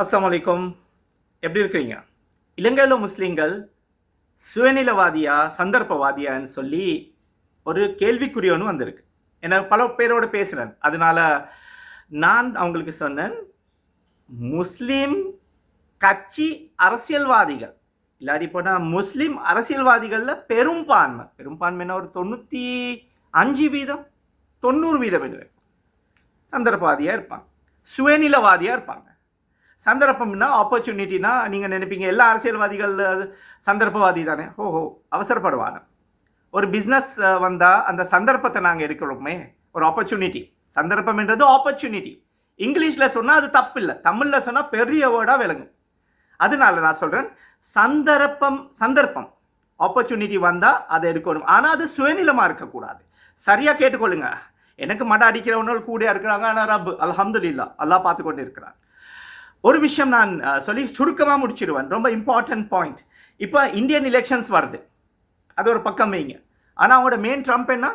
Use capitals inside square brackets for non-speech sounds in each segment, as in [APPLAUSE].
அஸ்லாம் எப்படி இருக்கிறீங்க? இலங்கையில் முஸ்லீம்கள் சுயநிலவாதியா சந்தர்ப்பவாதியான்னு சொல்லி ஒரு கேள்விக்குறி ஒன்று வந்திருக்கு. எனக்கு பல பேரோடு பேசுகிறேன் அதனால் நான் அவங்களுக்கு சொன்னேன் முஸ்லீம் கட்சி அரசியல்வாதிகள். இல்லாட்டி போனால் முஸ்லீம் அரசியல்வாதிகளில் பெரும்பான்மை. பெரும்பான்மைன்னா ஒரு தொண்ணூற்றி அஞ்சு வீதம் தொண்ணூறு வீதம் இது சந்தர்ப்பவாதியாக இருப்பாங்க. சுயநிலவாதியாக இருப்பாங்க. சந்தர்ப்பம்னா ஆப்பர்ச்சுனிட்டினா நீங்கள் நினைப்பீங்க. எல்லா அரசியல்வாதிகள் சந்தர்ப்பவாதி தானே. ஓஹோ அவசரப்படுவாங்க. ஒரு பிஸ்னஸ் வந்தால் அந்த சந்தர்ப்பத்தை நாங்கள் எடுக்கிறோமே. ஒரு ஆப்பர்ச்சுனிட்டி சந்தர்ப்பம்ன்றது ஆப்பர்ச்சுனிட்டி இங்கிலீஷில் சொன்னால் அது தப்பு இல்லை தமிழில் சொன்னால் பெரிய வேர்டாக விளங்கும். அதனால நான் சொல்கிறேன் சந்தர்ப்பம் சந்தர்ப்பம். ஆப்பர்ச்சுனிட்டி வந்தால் அதை எடுக்கணும். ஆனால் அது சுயநிலமாக இருக்கக்கூடாது. சரியாக கேட்டுக்கொள்ளுங்க. எனக்கு மட அடிக்கிறவர்கள் கூட இருக்கிறாங்க. ஆனால் ரப் அல்ஹம்துலில்லா. அல்லா பார்த்து கொண்டு இருக்கிறான். ஒரு விஷயம் நான் சொல்லி சுருக்கமாக முடிச்சிடுவேன். ரொம்ப இம்பார்ட்டன்ட் பாயிண்ட் இப்போ இந்தியன் எலெக்ஷன்ஸ் வருது. அது ஒரு பக்கம் வைங்க. ஆனால் அவங்களோட மெயின் ட்ரம்ப் என்ன?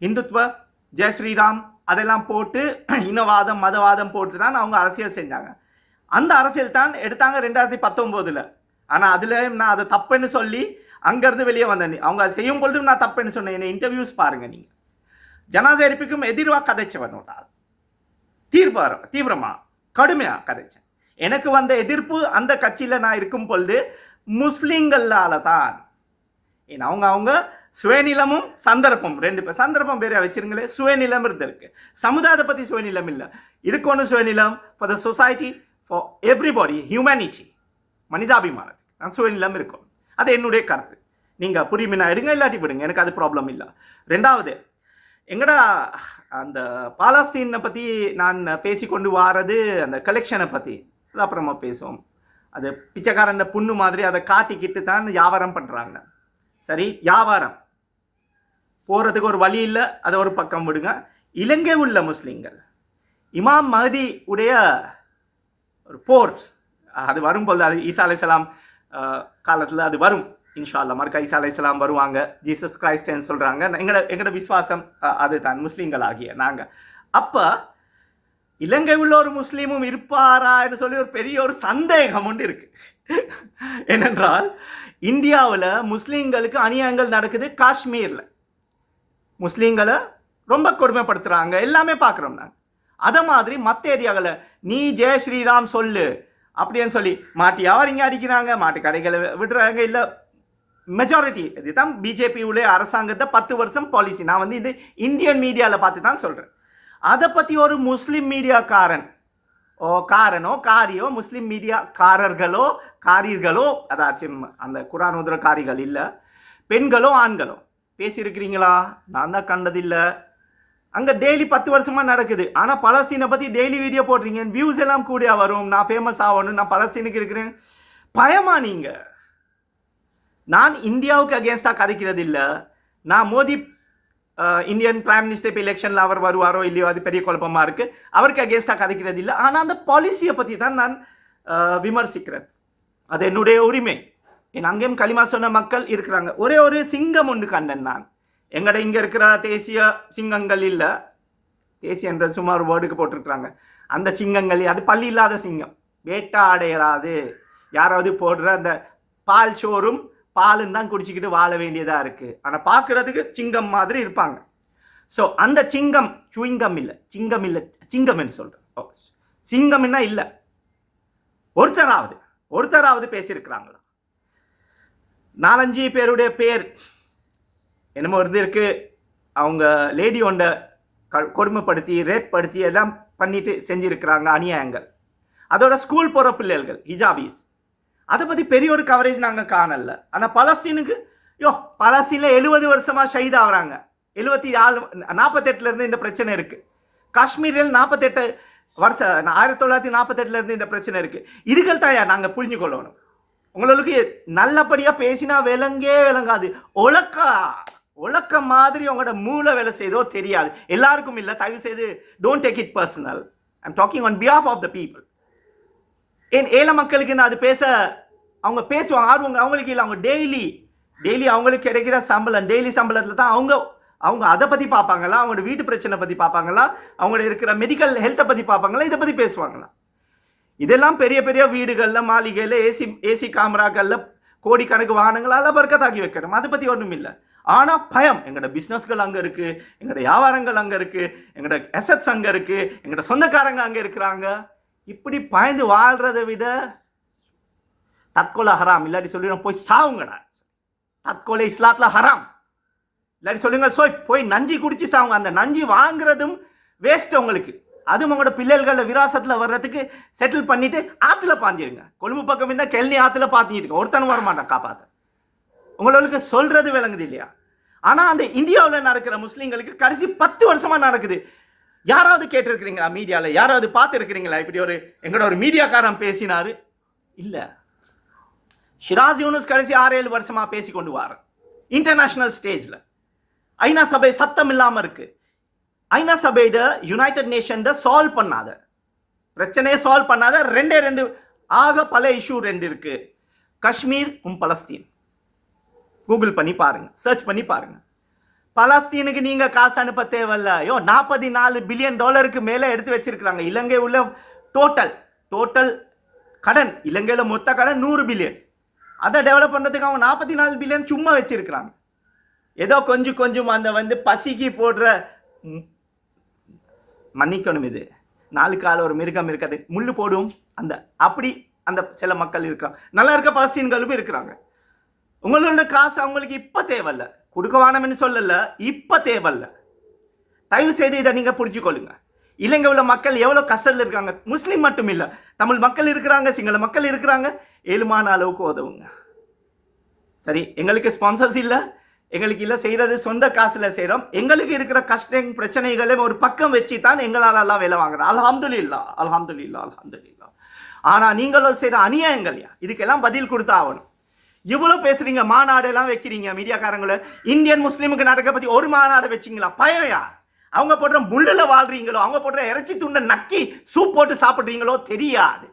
இந்துத்துவ ஜெய் ஸ்ரீராம் அதெல்லாம் போட்டு [CLEARS THROAT] இனவாதம் மதவாதம் போட்டு தான் அவங்க அரசியல் செஞ்சாங்க. அந்த அரசியல் தான் எடுத்தாங்க ரெண்டாயிரத்தி பத்தொம்போதில் ஆனால் அதில் நான் அதை தப்புன்னு சொல்லி அங்கேருந்து வெளியே வந்தேன். அவங்க அதை செய்யும் பொழுதும் நான் தப்புன்னு சொன்னேன். என்னை இன்டர்வியூஸ் பாருங்கள் நீங்கள் ஜனாதிபதிக்கும் எதிர்வாக கதைச்சவனோட ஆள். தீவிரமாக கடுமையாக கதைச்சேன். எனக்கு வந்த எதிர்ப்பு அந்த கட்சியில் நான் இருக்கும் பொழுது முஸ்லீம்களால் தான் ஏன்னா அவங்க அவங்க சுயநிலமும் சந்தர்ப்பம் ரெண்டு பேர் சந்தர்ப்பம் பேரை வச்சிருங்களே சுயநிலம் இருந்திருக்கு. சமுதாயத்தை பற்றி சுயநிலம் இல்லை. இருக்கணும் சுயநிலம் for the society for everybody humanity மனிதாபிமானத்துக்கு நான் சுயநிலம் இருக்கும். அது என்னுடைய கருத்து. நீங்கள் புரியுமினா எடுங்க இல்லாட்டி விடுங்க எனக்கு அது ப்ராப்ளம் இல்லை. ரெண்டாவது எங்கடா அந்த பாலஸ்தீனை பற்றி நான் பேசிக்கொண்டு வாரது அந்த கலெக்ஷனை பற்றி அது அப்புறமா பேசுவோம். அது பிச்சைக்காரன் புண்ணு மாதிரி அதை காட்டிக்கிட்டு தான் வியாபாரம் பண்ணுறாங்க சரி வியாபாரம். போகிறதுக்கு ஒரு வழி இல்லை அதை ஒரு பக்கம் விடுங்க. இலங்கை உள்ள முஸ்லீம்கள். இமாம் மஹதி உடைய ஒரு போர். அது வரும்போது அது ஈசா அலைசலாம் காலத்தில் அது வரும். இன்ஷா அல்லா மறுக்கா ஈசா அலைசலாம் வருவாங்க. ஜீசஸ் கிரைஸ்டன்னு சொல்கிறாங்க எங்களோட எங்களோட விஸ்வாசம் அதுதான். முஸ்லீம்கள் ஆகிய நாங்கள் அப்போ இலங்கை உள்ள ஒரு முஸ்லீமும் இருப்பாரா என்று சொல்லி ஒரு பெரிய ஒரு சந்தேகம் ஒன்று இருக்கு. ஏனென்றால் இந்தியாவில் முஸ்லீம்களுக்கு அநியாயங்கள் நடக்குது காஷ்மீரில். முஸ்லீம்களை ரொம்ப கொடுமைப்படுத்துகிறாங்க எல்லாமே பார்க்குறோம் நாங்கள் அதை மாதிரி மற்ற ஏரியாவில் நீ ஜெய ஸ்ரீராம் சொல்லு அப்படின்னு சொல்லி மாட்டி இங்கே அடிக்கிறாங்க? மாட்டு கடைகளை விடுறாங்க? இல்லை மெஜாரிட்டி இதுதான் பிஜேபி உடைய அரசாங்கத்தை பத்து வருஷம் பாலிசி நான் வந்து இது இந்தியன் மீடியாவில் பார்த்து தான் சொல்கிறேன் அதை பற்றி ஒரு முஸ்லீம் மீடியாக்காரன். ஓ காரனோ காரியோ முஸ்லீம் மீடியாக்காரர்களோ காரியர்களோ அதாச்சும் அந்த குரான் உதரக்காரிகள் இல்லை. பெண்களோ ஆண்களோ. பேசியிருக்கிறீங்களா? நான் தான் கண்டதில்லை. அங்கே டெய்லி பத்து வருஷமாக நடக்குது. ஆனால் பலஸ்தீனை பற்றி டெய்லி வீடியோ போடுறீங்க. வியூஸ் எல்லாம் கூடிய வரும்? நான் ஃபேமஸ் ஆகணும் நான் பலஸ்தீனுக்கு இருக்கிறேன். பயமா நீங்கள் நான் இந்தியாவுக்கு அகேன்ஸ்டாக கதைக்கிறது இல்லை நான் மோதி இந்தியன் பிரைம் மினிஸ்டர் இப்போ எலெக்ஷனில் அவர் வருவாரோ இல்லையோ அது பெரிய குழப்பமாக இருக்குது அவருக்கு அகேன்ஸ்டாக கதைக்கிறது இல்லை. ஆனால் அந்த பாலிசியை பற்றி தான் நான் விமர்சிக்கிறேன். அது என்னுடைய உரிமை. என் அங்கேயும் களிமா சொன்ன மக்கள் இருக்கிறாங்க. ஒரே ஒரு சிங்கம் ஒன்று கண்டேன் நான். எங்கட இங்கே இருக்கிற தேசிய சிங்கங்கள் இல்லை. தேசியன்ற சும்மா சுமார் வேர்டுக்கு போட்டிருக்கிறாங்க. அந்த சிங்கங்கள் அது பள்ளி இல்லாத சிங்கம். வேட்டாடையராது யாராவது போடுற அந்த பால் சோறும் பாலும் தான் குடிச்சிக்கிட்டு வாழ வேண்டியதாக இருக்குது ஆனால் பார்க்குறதுக்கு சிங்கம் மாதிரி இருப்பாங்க. ஸோ அந்த சிங்கம் சுவிங்கம் இல்லை. சிங்கம் இல்லை. சிங்கம்னு சொல்கிறேன் சிங்கம்னா இல்லை. ஒருத்தராவது ஒருத்தராவது பேசியிருக்கிறாங்களா? நாலஞ்சு பேருடைய பேர் என்னமோ இருந்திருக்கு அவங்க லேடி ஒன்றை க கொடுமைப்படுத்தி ரேப் படுத்தி எல்லாம் பண்ணிட்டு செஞ்சுருக்கிறாங்க அநியாயங்கள். அதோட ஸ்கூல் போகிற பிள்ளைகள் ஹிஜாபீஸ். அதை பற்றி பெரிய ஒரு கவரேஜ் நாங்கள் காணல. ஆனால் பலஸ்தீனுக்கு யோ பலஸ்தீனில் எழுபது வருஷமாக ஷஹீத் ஆகுறாங்க. எழுபத்தி ஆறு நாற்பத்தெட்டுலேருந்து இந்த பிரச்சனை இருக்குது காஷ்மீரில் நாற்பத்தெட்டு வருஷம் ஆயிரத்தி தொள்ளாயிரத்தி நாற்பத்தெட்டுலேருந்து இந்த பிரச்சனை இருக்குது இதுகள் தான் நாங்கள் புரிஞ்சு கொள்ளணும். உங்களுக்கு நல்லபடியாக பேசினா விளங்கே விளங்காது. ஒழக்கா ஒழக்க மாதிரி உங்களோட மூளை வேலை செய்தோ தெரியாது. எல்லாருக்கும் இல்லை தயவு செய்து don't take it personal I'm talking on behalf of the people ஏன் ஏழை மக்களுக்கு நான் அது பேச அவங்க பேசுவாங்க ஆர்வங்க அவங்களுக்கு இல்லை அவங்க டெய்லி டெய்லி அவங்களுக்கு கிடைக்கிற சம்பளம் டெய்லி சம்பளத்தில் தான் அவங்க அவங்க அதை பற்றி பார்ப்பாங்களா அவங்களோட வீட்டு பிரச்சனை பற்றி பார்ப்பாங்களா அவங்களோட இருக்கிற மெடிக்கல் ஹெல்த்தை பற்றி பார்ப்பாங்களா இதை பற்றி பேசுவாங்களா? இதெல்லாம் பெரிய பெரிய வீடுகளில் மாளிகையில் ஏசி ஏசி கேமராக்களில் கோடிக்கணக்கு வாகனங்களால் பறக்கத்தாக்கி வைக்கிறோம் அதை பற்றி ஒன்றும் இல்லை. ஆனால் பயம். எங்களோட பிஸ்னஸ்கள் அங்கே இருக்குது எங்களோட வியாபாரங்கள் அங்கே இருக்குது எங்களோட அசட்ஸ் அங்கே இருக்குது எங்களோட சொந்தக்காரங்க அங்கே இருக்கிறாங்க. இப்படி பயந்து வாழ்கிறத விட தற்கொலை ஹராம். இல்லாட்டி சொல்லிடுறோம் போய் சாவுங்கடா. தற்கொலை இஸ்லாத்தில் ஹராம். இல்லாட்டி சொல்லுங்க சோய் போய் நஞ்சி குடிச்சு சாவுங்க. அந்த நஞ்சி வாங்குறதும் வேஸ்ட் உங்களுக்கு. அதுவும் உங்களோட பிள்ளைகளில் விராசத்தில் வர்றதுக்கு செட்டில் பண்ணிட்டு ஆற்றுல பாஞ்சிருங்க. கொழும்பு பக்கம் இருந்தால் கெல்னி ஆற்றுல பாத்திட்டு இருக்க. ஒருத்தன் வர மாட்டான் காப்பாற்ற உங்களுக்கு சொல்கிறது விளங்குது இல்லையா? ஆனால் அந்த இந்தியாவில் நடக்கிற முஸ்லீம்களுக்கு கடைசி பத்து வருஷமாக நடக்குது. யாராவது கேட்டிருக்கிறீங்களா மீடியாவில் யாராவது பார்த்துருக்கிறீங்களா? இப்படி ஒரு எங்களோட ஒரு மீடியாக்காரன் பேசினார். இல்லை. ஷிராஜ் யூனுஸ் கடைசி ஆறு ஏழு வருஷமாக பேசி கொண்டு வார. இன்டர்நேஷ்னல் ஸ்டேஜில் ஐநா சபை சத்தம் இல்லாமல் இருக்குது ஐநா சபையிட யுனைடெட் நேஷன் சால்வ் பண்ணாத. பிரச்சனையை சால்வ் பண்ணாத. ரெண்டே ரெண்டு ஆக பல இஷ்யூ ரெண்டு இருக்குது காஷ்மீர் உம் பலஸ்தீன் கூகுள் பண்ணி பாருங்கள் சர்ச் பண்ணி பாருங்கள் பலஸ்தீனுக்கு நீங்க காசு அனுப்ப தேவையில்ல. ஐயோ நாற்பத்தி நாலு பில்லியன் டாலருக்கு மேலே எடுத்து வச்சிருக்கிறாங்க. இலங்கை உள்ள டோட்டல் டோட்டல் கடன் இலங்கையில் மொத்த கடன் நூறு பில்லியன். அதை டெவலப் பண்ணுறதுக்கு அவங்க நாற்பத்தி நாலு பில்லியன் சும்மா வச்சிருக்கிறாங்க. ஏதோ கொஞ்சம் கொஞ்சம் அந்த வந்து பசிக்கு போடுற மன்னிக்கணும் இது. நாலு கால ஒரு மிருகம் இருக்காது. முள்ளு போடும். அந்த அப்படி அந்த சில மக்கள் இருக்கிறாங்க. நல்லா இருக்க பலஸ்தீன்களும் இருக்கிறாங்க. உங்களோட காசு அவங்களுக்கு இப்போ தேவையில்லை. கொடுக்க வேணாம்னு சொல்லல இப்போ தேவையில்ல தயவு செய்து இதை நீங்கள் புரிஞ்சுக்கொள்ளுங்க. இலங்கை உள்ள மக்கள் எவ்வளோ கஷ்டத்தில் இருக்காங்க? முஸ்லீம் மட்டும் இல்லை தமிழ் மக்கள் இருக்கிறாங்க சிங்கள மக்கள் இருக்கிறாங்க. ஏழுமான அளவுக்கு உதவுங்க. சரி எங்களுக்கு ஸ்பான்சர்ஸ் இல்லை. எங்களுக்கு இல்லை செய்கிறது சொந்த காசில் செய்கிறோம் எங்களுக்கு இருக்கிற கஷ்டம் பிரச்சனைகளை ஒரு பக்கம் வச்சு தான் எங்களால் எல்லாம் வேலை வாங்குறோம். அல்ஹம்துலில்லா அல்ஹம்துலில்லா அல்ஹம்துலில்லா. ஆனால் நீங்களும் செய்கிற அநியாயங்கள் இதுக்கெல்லாம் பதில் கொடுத்தா ஆகணும். இவ்வளோ பேசுறீங்க மாநாடு எல்லாம் வைக்கிறீங்க மீடியாக்காரங்கள. இந்தியன் முஸ்லீமுக்கு நாடகத்தை பற்றி ஒரு மாநாடு வச்சிங்களா? பயமையா அவங்க போடுற முள்ளில் வாழ்றீங்களோ? அவங்க போடுற இறைச்சி துண்டை நக்கி சூப் போட்டு சாப்பிட்றீங்களோ? தெரியாது.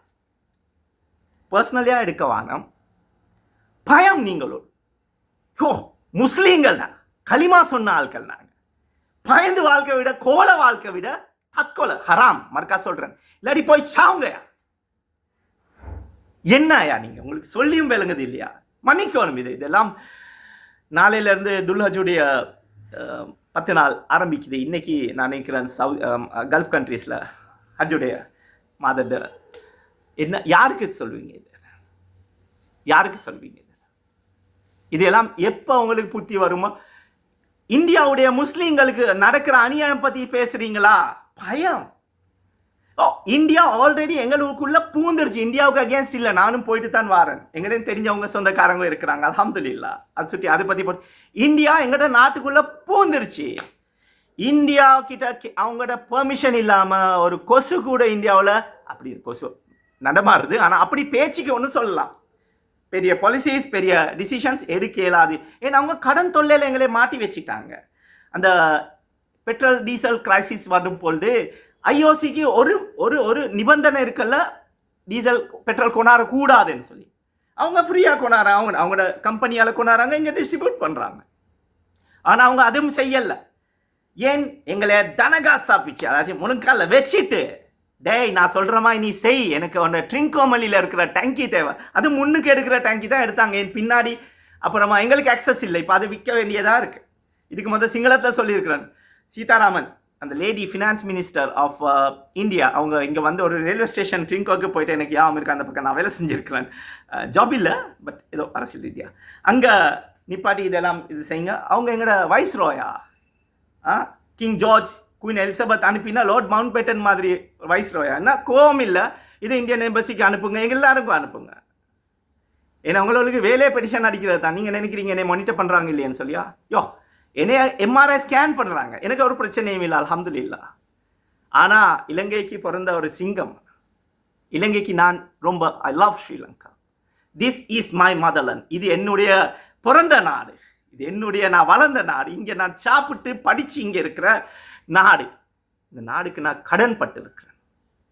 பர்சனலியாக எடுக்க வாங்க பயம் நீங்களும் யோ முஸ்லீம்கள் தான். களிமா சொன்ன ஆட்கள் நாங்கள் பயந்து வாழ்க்கை விட கோல வாழ்க்கை விட தற்கொலை. ஹராம் மறுக்கா சொல்றேன். இல்லாட்டி போய் சாவுங்கயா என்னயா நீங்க? உங்களுக்கு சொல்லியும் விளங்குது இல்லையா? மன்னிக்கணும் இது. இதெல்லாம் நாளையிலேருந்து துல்ஹஜுடைய பத்து நாள் ஆரம்பிக்குது. இன்றைக்கி நான் நினைக்கிறேன் சவு கல்ஃப் கண்ட்ரீஸில் ஹஜ்ஜுடைய மாதத்தை என்ன யாருக்கு சொல்வீங்க இது? யாருக்கு சொல்வீங்க இது? இதெல்லாம் எப்போ உங்களுக்கு புத்தி வருமோ? இந்தியாவுடைய முஸ்லீம்களுக்கு நடக்கிற அநியாயம் பற்றி பேசுகிறீங்களா பயம். Oh, இந்தியா ஆல்ரெடி எங்களுக்குள்ள பூந்துருச்சு. இந்தியாவுக்கு அகேன்ஸ்ட் இல்லை. நானும் போயிட்டு தான் வரேன். எங்கிட்ட தெரிஞ்சவங்க சொந்தக்காரங்க இருக்கிறாங்க. அல்ஹம்துலில்லா. அது சுற்றி அதை பற்றி போட்டு. இந்தியா எங்கிட்ட நாட்டுக்குள்ள பூந்துருச்சு. இந்தியா கிட்ட அவங்களோட பெர்மிஷன் இல்லாமல் ஒரு கொசு கூட இந்தியாவில் அப்படி கொசு நடமாறுது ஆனால் அப்படி பேச்சுக்கு ஒன்று சொல்லலாம். பெரிய பாலிசிஸ் பெரிய டிசிஷன்ஸ் எடுக்க இயலாது. ஏன்னா அவங்க கடன் தொல்லையில் எங்களை மாட்டி வச்சுட்டாங்க. அந்த பெட்ரோல் டீசல் கிரைசிஸ் வரும் பொழுது ஐஓசிக்கு ஒரு ஒரு ஒரு நிபந்தனை இருக்கல்ல? டீசல் பெட்ரோல் கொண்டாடக்கூடாதுன்னு சொல்லி. அவங்க ஃப்ரீயாக கொண்டாடுறாங்க அவங்க அவங்களோட கம்பெனியால் கொண்டாடுறாங்க இங்கே டிஸ்ட்ரிபியூட் பண்ணுறாங்க ஆனால் அவங்க அதுவும் செய்யலை. ஏன்? எங்களை தனகா சாப்பிச்சு அதாச்சும் முழுக்கால வச்சுட்டு டேய் நான் சொல்கிற மாதிரி நீ செய். எனக்கு ஒன்று ட்ரிங்கோமலியில் இருக்கிற டேங்கி தேவை. அது முன்னுக்கு எடுக்கிற டேங்கி தான் எடுத்தாங்க. என் பின்னாடி அப்புறமா எங்களுக்கு அக்சஸ் இல்லை. இப்போ அது விற்க வேண்டியதாக இருக்குது இதுக்கு முதல் சிங்களத்தில் சொல்லியிருக்கிறேன் சீதாராமன் அந்த lady finance minister of India அவங்க இங்கே வந்து ஒரு ரயில்வே ஸ்டேஷன் ட்ரிங்கோக்கு போயிட்டு எனக்கு யாவும் இருக்கு அந்த பக்கம் நான் வேலை செஞ்சுருக்கிறேன். ஜாப் uh, இல்லை பட் ஏதோ அரசியல் ரீதியாக அங்கே நிப்பாட்டி இதெல்லாம் இது செய்யுங்க. அவங்க எங்களோட வைஸ் ராயா ஆ கிங் ஜார்ஜ் குயின் எலிசபெத் அனுப்பினா லார்ட் மவுண்ட் பேட்டன் மாதிரி வைஸ் ரோயா என்ன? கோவம் இல்லை. இது இந்தியன் எம்பசிக்கு அனுப்புங்க. எங்கள் எல்லாருக்கும் அனுப்புங்க. ஏன்னா உங்களுக்கு வேலையை பெடிஷன் அடிக்கிறது தான் நீங்கள் நினைக்கிறீங்க என்னை மானிட்டர் பண்ணுறாங்க இல்லையான்னு சொல்லியா? யோ என்னைய எம்ஆர்ஐ ஸ்கேன் பண்ணுறாங்க எனக்கு ஒரு பிரச்சனையும் இல்லை அல்ஹம்துலில்லா. ஆனால் இலங்கைக்கு பிறந்த ஒரு சிங்கம் இலங்கைக்கு நான் ரொம்ப I love Sri Lanka this is my motherland இது என்னுடைய பிறந்த நாடு. இது என்னுடைய நான் வளர்ந்த நாடு. இங்கே நான் சாப்பிட்டு படித்து இங்கே இருக்கிற நாடு. இந்த நாடுக்கு நான் கடன் பட்டு இருக்கிறேன்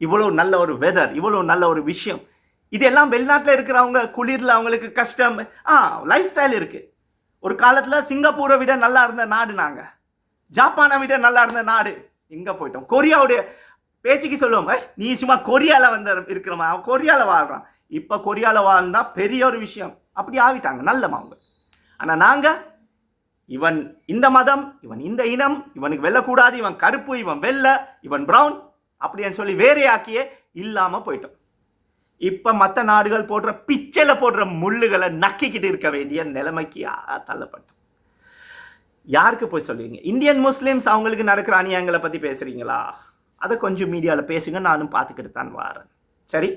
இவ்வளோ நல்ல ஒரு வெதர் இவ்வளோ நல்ல ஒரு விஷயம். இதெல்லாம் வெளிநாட்டில் இருக்கிறவங்க குளிரில் அவங்களுக்கு கஷ்டம். ஆ லைஃப் ஸ்டைல் இருக்குது ஒரு காலத்தில் சிங்கப்பூரை விட நல்லா இருந்த நாடு நாங்கள் ஜப்பானை விட நல்லா இருந்த நாடு. எங்கே போயிட்டோம். கொரியாவுடைய பேச்சுக்கு சொல்லுவோம். நீ சும்மா கொரியாவில் வந்து இருக்கிறவன் அவன் கொரியாவில் வாழ்கிறான் இப்போ கொரியாவில் வாழ்ந்தா பெரிய ஒரு விஷயம். அப்படி ஆகிட்டாங்க. நல்லமா அவங்க ஆனால் நாங்கள் இவன் இந்த மதம் இவன் இந்த இனம் இவனுக்கு வெல்லக்கூடாது இவன் கருப்பு இவன் வெள்ளை இவன் ப்ரௌன் அப்படின்னு சொல்லி வேறையாக்கியே இல்லாமல் போயிட்டோம். இப்போ மற்ற நாடுகள் போடுற பிச்சையில் போடுற முள்ளுகளை நக்கிக்கிட்டு இருக்க வேண்டிய நிலைமைக்கு தள்ளப்பட்டோம். யாருக்கு போய் சொல்லுவீங்க? இந்தியன் முஸ்லீம்ஸ் அவங்களுக்கு நடக்கிற அநியாயங்களை பற்றி பேசுகிறீங்களா அதை கொஞ்சம் மீடியாவில் பேசுங்க நானும் பார்த்துக்கிட்டு தான் வாரேன். சரி?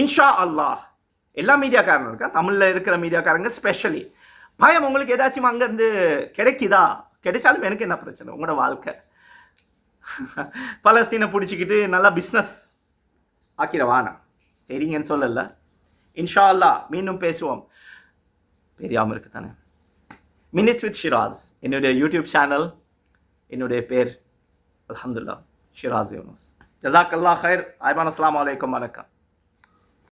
இன்ஷா அல்லாஹ். எல்லா மீடியாக்காரனும் இருக்கா? தமிழில் இருக்கிற மீடியாக்காரங்க ஸ்பெஷலி பயம் உங்களுக்கு ஏதாச்சும் அங்கேருந்து கிடைக்குதா? கிடைச்சாலும் எனக்கு என்ன பிரச்சனை? உங்களோட வாழ்க்கை. பலஸ்தீனை பிடிச்சிக்கிட்டு நல்லா பிஸ்னஸ் ஆக்கிட வானம். சரிங்கன்னு சொல்லல. இன்ஷா அல்லாஹ் மீண்டும் பேசுவோம். தெரியாமல் இருக்கு தானே மினிட்ஸ் வித் ஷிராஸ் என்னுடைய யூடியூப் சேனல் என்னுடைய பேர் அலமதுல்லா ஷிராஸ் யூனஸ் ஜசாக் அல்லாஹ் ஹைர் ஐபான் அஸ்லாம் வலைக்கம் வணக்கம்.